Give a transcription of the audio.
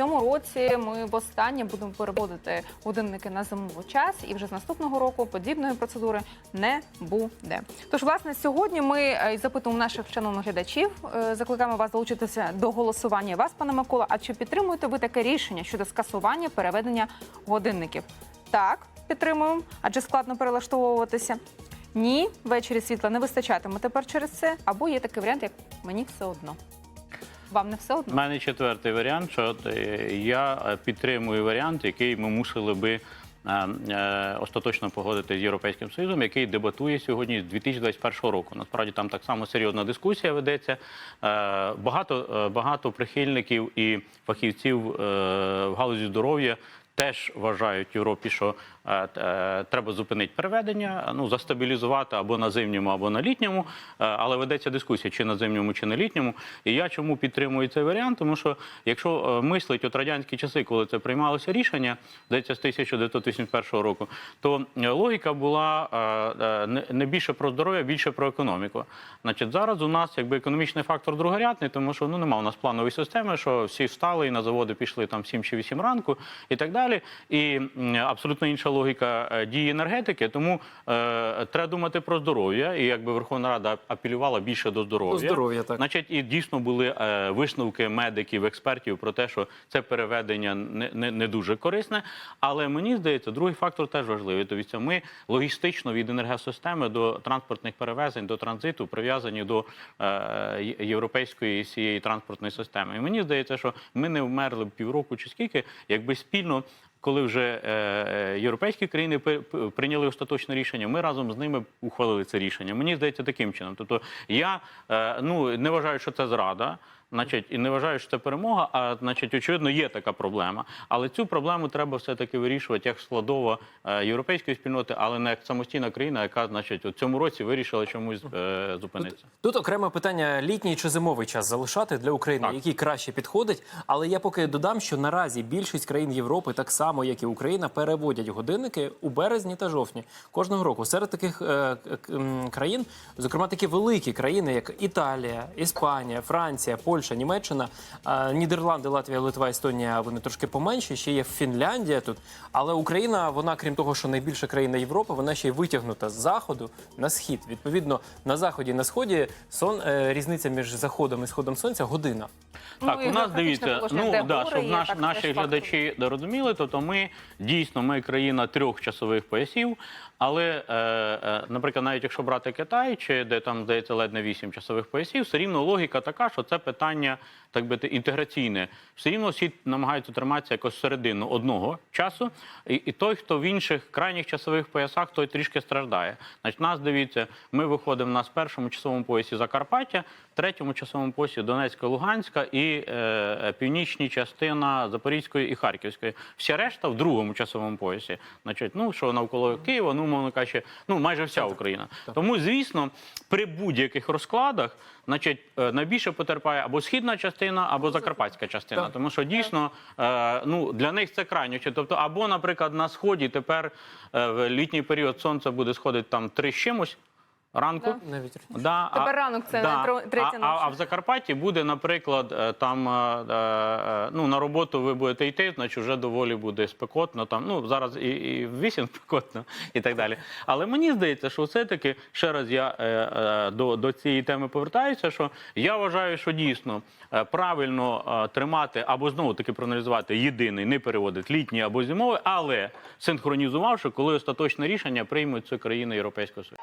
цьому році ми востаннє будемо переводити годинники на зимовий час, і вже з наступного року подібної процедури не буде. Тож, власне, сьогодні ми е, запитуємо наших шановних глядачів. е, Закликаємо вас долучитися до голосування. Вас, пане Микола, а чи підтримуєте ви таке рішення щодо скасування переведення годинників? Так, підтримуємо, адже складно перелаштовуватися. Ні, ввечері світла не вистачатиме тепер через це, або є такий варіант, як мені все одно. Вам не все У мене четвертий варіант, що е, я е, підтримую варіант, який ми мусили би е, остаточно погодити з Європейським Союзом, який дебатує сьогодні з 2021 року. Насправді там так само серйозна дискусія ведеться. Багато, багато прихильників і фахівців в галузі здоров'я. Теж вважають в Європі, що е, е, треба зупинити переведення, ну застабілізувати або на зимньому, або на літньому. Е, але ведеться дискусія, чи на зимньому, чи на літньому. І я чому підтримую цей варіант? Тому що якщо е, мислить от радянські часи, коли це приймалося рішення, здається, з 1981 року, то е, логіка була е, е, не- більше про здоров'я, більше про економіку. Значить, зараз у нас якби економічний фактор другорядний, тому що ну нема у нас планової системи, що всі встали і на заводи пішли там в 7 чи 8 ранку і так далі. І абсолютно інша логіка е, дії енергетики. Тому е, треба думати про здоров'я. І якби Верховна Рада апелювала більше до здоров'я. Здоров'я, так. Значить, і дійсно були е, висновки медиків, експертів про те, що це переведення не, не, не дуже корисне. Але мені здається, другий фактор теж важливий. Тобто ми логістично від енергосистеми до транспортних перевезень, до транзиту прив'язані до е, європейської цієї транспортної системи. І мені здається, що ми не вмерли б півроку чи скільки, якби спільно. Коли вже е, е, європейські країни прийняли остаточне рішення, ми разом з ними ухвалили це рішення. Мені здається таким чином. Тобто я е, ну не вважаю, що це зрада. Значить, і не вважаю, що це перемога. А значить, очевидно, є така проблема. Але цю проблему треба все-таки вирішувати як складова е, європейської спільноти, але не як самостійна країна, яка, значить, у цьому році вирішила чомусь е, зупинитися. Тут окреме питання літній чи зимовий час залишати для України, Так. який краще підходить. Але я поки додам, що наразі більшість країн Європи, так само як і Україна, переводять годинники у березні та жовтні кожного року. Серед таких е, країн, зокрема такі великі країни, як Італія, Іспанія, Франція, Польща, Німеччина, е, Нідерланди, Латвія, Литва, Естонія. Вони трошки поменші. Ще є Фінляндія тут. Але Україна, вона, крім того, що найбільша країна Європи, вона ще й витягнута з заходу на схід. Відповідно, на заході і на сході сон е, різниця між заходом і сходом сонця година. Так, Ну, у нас дивіться, ну да, гори щоб наш, так, наші глядачі розуміли, то, то ми дійсно ми країна трьох часових поясів. Але, е, е, наприклад, навіть якщо брати Китай, чи де там здається ледь не вісім часових поясів, все рівно логіка така, що це питання, так би інтеграційне. Все рівно всі намагаються триматися якось середину одного часу. І, і той, хто в інших крайніх часових поясах, той трішки страждає. Значить, нас дивіться, ми виходимо на першому часовому поясі Закарпаття, третьому часовому поясі Донецька, Луганська і е, е, північні частина Запорізької і Харківської. Вся решта в другому часовому поясі. Значить, ну що навколо Києва, ну мовно кажучи, ну майже вся Україна. Тому, звісно, при будь-яких розкладах, значить, е, найбільше потерпає або східна частина, або закарпатська частина. Так. Тому що дійсно е, ну для них це крайньо. Тобто, або, наприклад, на сході тепер е, в літній період сонце буде сходити там три з чимось ранку. Да. Навіть Да, Тепер ранок це не тро- третя а, ночі. а, а в Закарпатті буде, наприклад, е, там е, е, ну, на роботу ви будете йти, значить вже доволі буде спекотно. Там, ну, зараз і, і вісім спекотно і так далі. Але мені здається, що все-таки, ще раз я до, до цієї теми повертаюся, що я вважаю, що дійсно правильно тримати або знову таки проаналізувати єдиний, не переводити літній або зимовий, але синхронізувавши, коли остаточне рішення приймуть це країни Європейського Союзу.